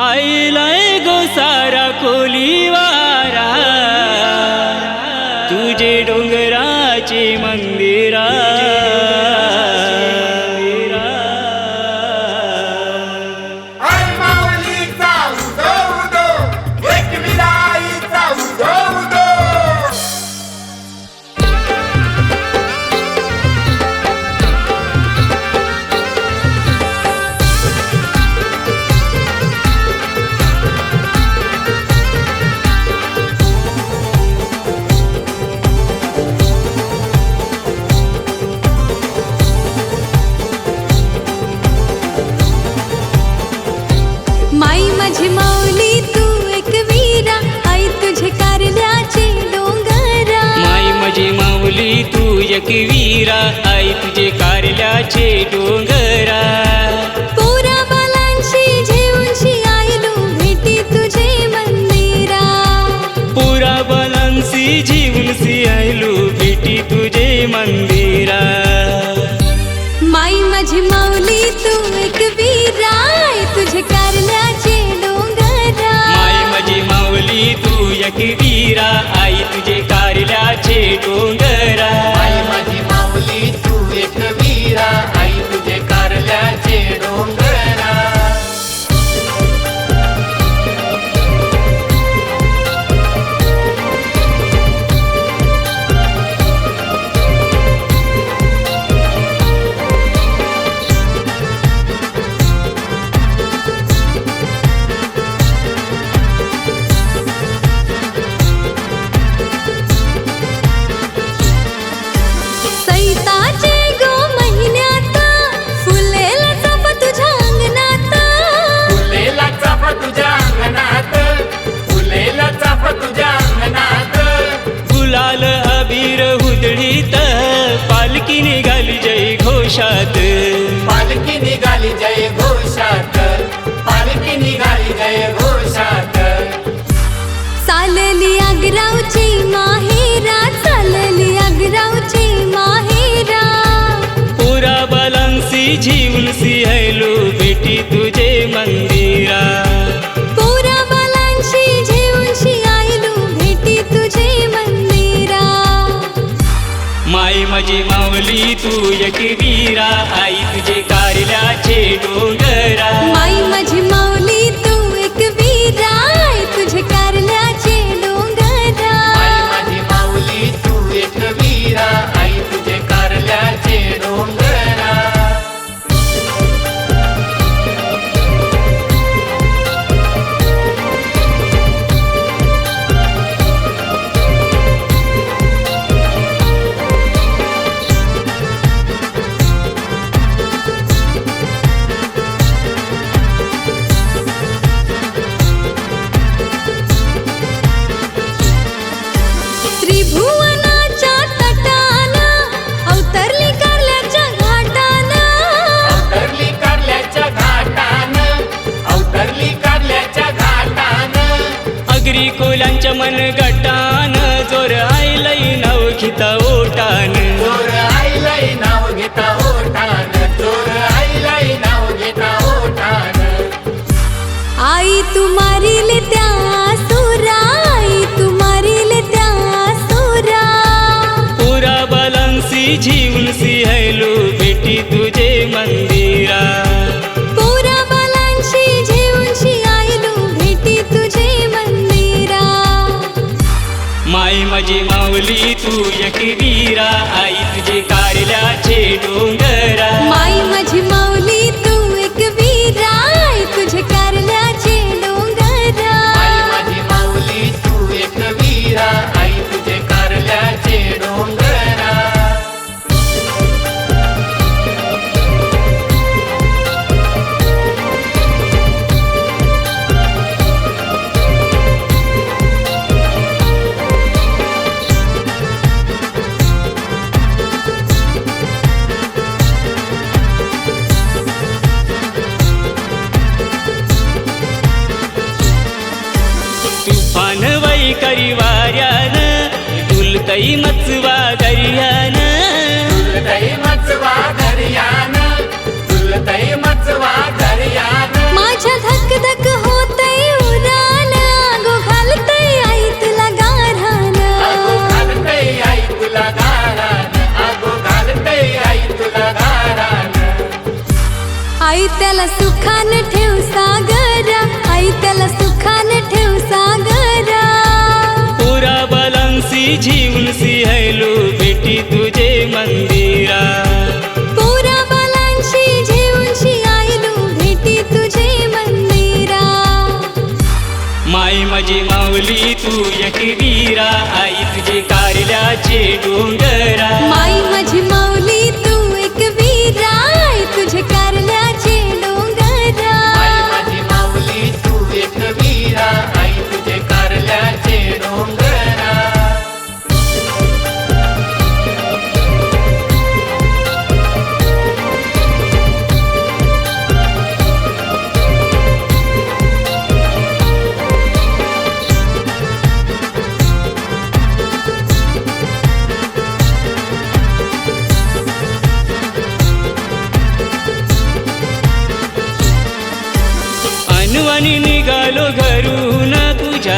आईलाय गो सारा कोलीवा वीरा आई तुझे कारल्याचे डोंगरा। पोरा बालांशी जेवणशी आयलो भेटी तुझे मंदिरा पोरा बालांशी जीवनशी आयलो भेटी तुझे मंदिरा माई माझी माऊली तू एक वीरा तुझे कारल्याचे डोंगरा। माई माझी माऊली तू एक वीरा आई तुझे कारल्याचे डोंगरा। पालकी निघाली जय घोषात. पालकी निघाली जय घोषात. पालकी निघाली जय घोषात. चालली आग्रावची माहेरा चालली आग्रावची माहेरा. पुरा बालांसी झिवलसी हैलो बेटी तुझे मंदिरा. पूजक वीरा आई तुझे कारल्याचे डोंगरा. माई माझी मन गण సూయకి వీరా കരിയാന तुझी उलसी हैलो बेटी तुझे मंदिरा. पोरा बालांशी भेटी तुझे मंदिरा. माझी माऊली तू यकिरीरा आई तुझे कारल्याचे डोंगरा. माई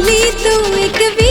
तू एक